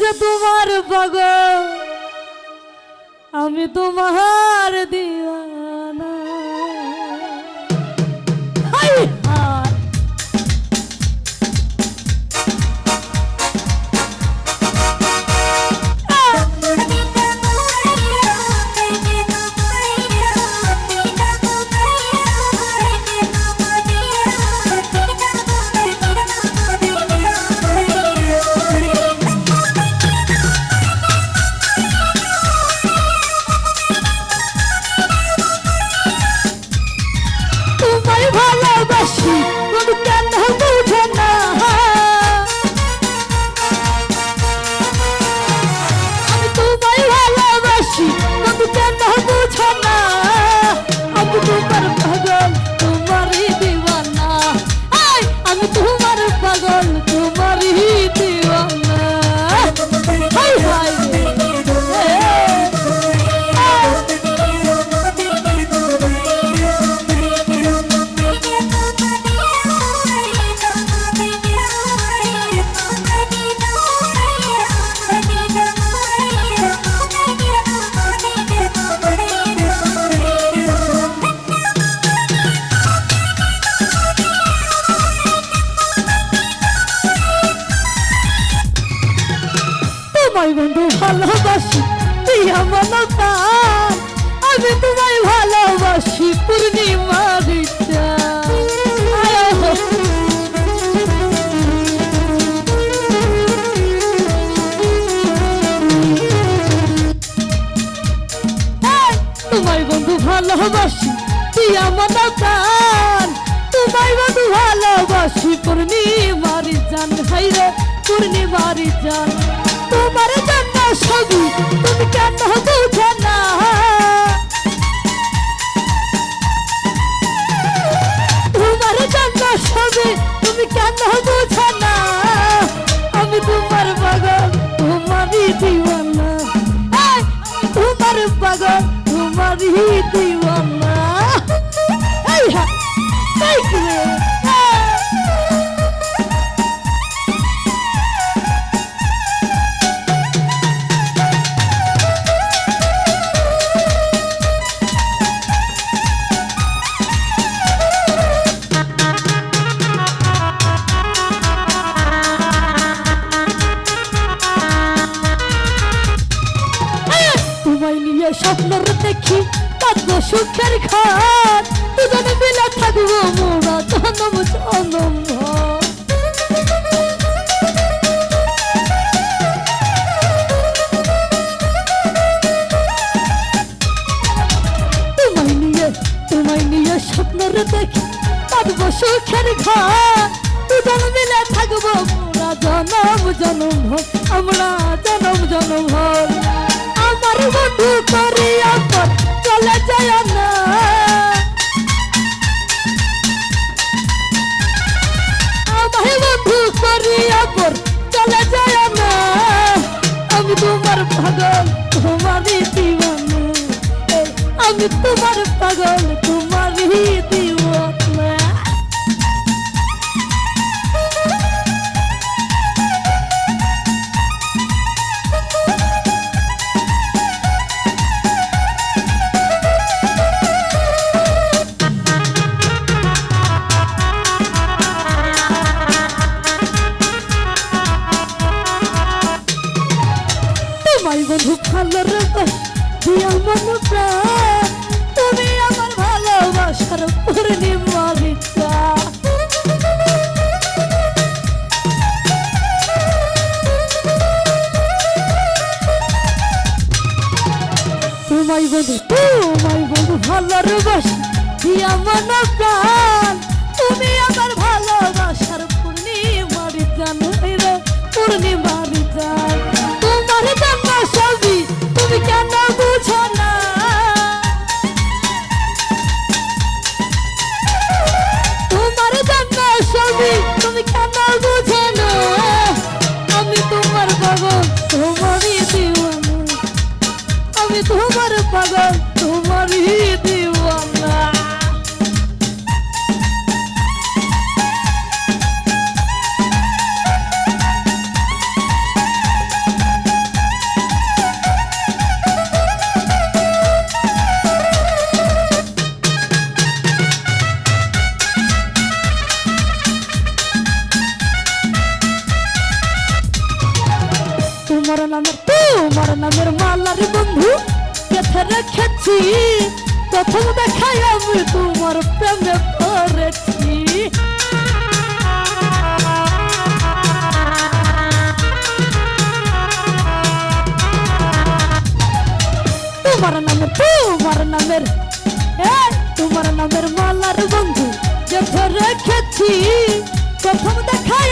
যে তোমার পাগল আমি তোমার দিওয়ানা তোমার তোমায় বন্ধু ভালোবাসি তুই আমার আমি তোমায় ভালোবাসি, পূর্ণিমা রিচা তোমায় বন্ধু ভালোবাসি তুই আমার প্রাণ তোমায় বন্ধু ভালোবাসি পূর্ণিমারি জান হাইরে পূর্ণিমারি জান তোমার জন্য ছবি তুমি কেন বুঝে না? তোমার জন্য ছবি তুমি কেন বুঝে না? আমি তোমার পাগল তোমারই দিওয়ানা। তোমার পাগল তোমারই দিওয়ানা। তোমায় নিয়ে স্বপ্নর দেখি কাঁদবো সুখের ঘাট। দুজনে মিলে থাকব মোরা জনম জনম। তোমায় স্বপ্নর দেখি কাঁদবো সুখের দুজন মিলে থাকব মোরা জনম জনম আমরা জনম জনম আমি তোমার পাগল বন্ধু বস দিয়া মন তুমি তোমার পাগল তোমারই দিওয়ানা তোমার নামের তোমার নামের মালার বন্ধু। গেছে রেখেছি প্রথম দেখাই আমি তোমার প্রেমে পড়েছি। তোমার নামের তোমার নামের তোমার নামের মালার বন্ধু গেছে রেখেছি প্রথম দেখাই